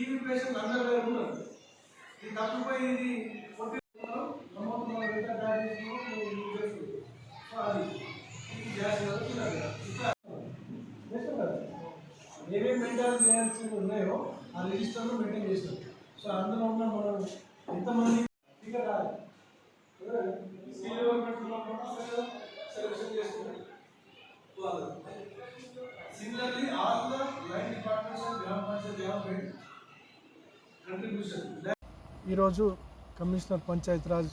Information అందరి దగ్గర ఉన్నది. ఇది తప్పిపోయి ఇది కొట్టి ఎంత సో అది. ఇది గ్యాస్ ఏమేమి మెయింటైన్ చేయాల్సి ఉన్నాయో ఆ రిజిస్టర్లో మెయింటైన్ చేస్తాం. సో అందులో ఉన్న మనం ఎంతమంది టీకా రాదు స్కిల్ చేస్తున్నాం ఈరోజు కమిషనర్ పంచాయత్ రాజ్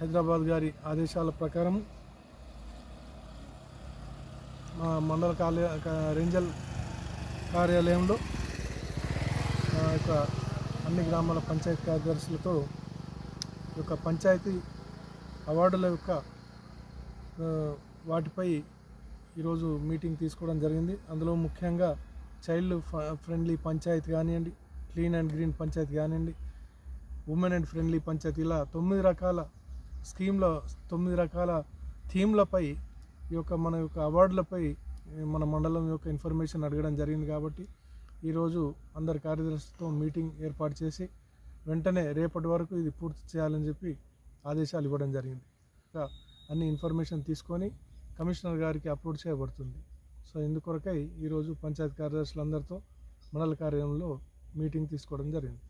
హైదరాబాద్ గారి ఆదేశాల ప్రకారం మా మండల కార్య రేంజల్ కార్యాలయంలో యొక్క అన్ని గ్రామాల పంచాయతీ కార్యదర్శులతో యొక్క పంచాయతీ అవార్డుల యొక్క వాటిపై ఈరోజు మీటింగ్ తీసుకోవడం జరిగింది. అందులో ముఖ్యంగా చైల్డ్ ఫ- ఫ్రెండ్లీ పంచాయతీ కానివ్వండి క్లీన్ అండ్ గ్రీన్ పంచాయతీ కానివ్వండి ఉమెన్ అండ్ ఫ్రెండ్లీ పంచాయతీ ఇలా తొమ్మిది రకాల స్కీమ్ల తొమ్మిది రకాల థీమ్లపై ఈ యొక్క మన యొక్క అవార్డులపై మన మండలం యొక్క ఇన్ఫర్మేషన్ అడగడం జరిగింది కాబట్టి ఈరోజు అందరి కార్యదర్శితో మీటింగ్ ఏర్పాటు చేసి వెంటనే రేపటి వరకు ఇది పూర్తి చేయాలని చెప్పి ఆదేశాలు ఇవ్వడం జరిగింది. ఇంకా అన్ని ఇన్ఫర్మేషన్ తీసుకొని కమిషనర్ గారికి అప్లోడ్ చేయబడుతుంది. సో ఇందుకొరకై ఈరోజు పంచాయతీ కార్యదర్శులందరితో మండల కార్యాలయంలో మీటింగ్ తీసుకోవడం జరిగింది.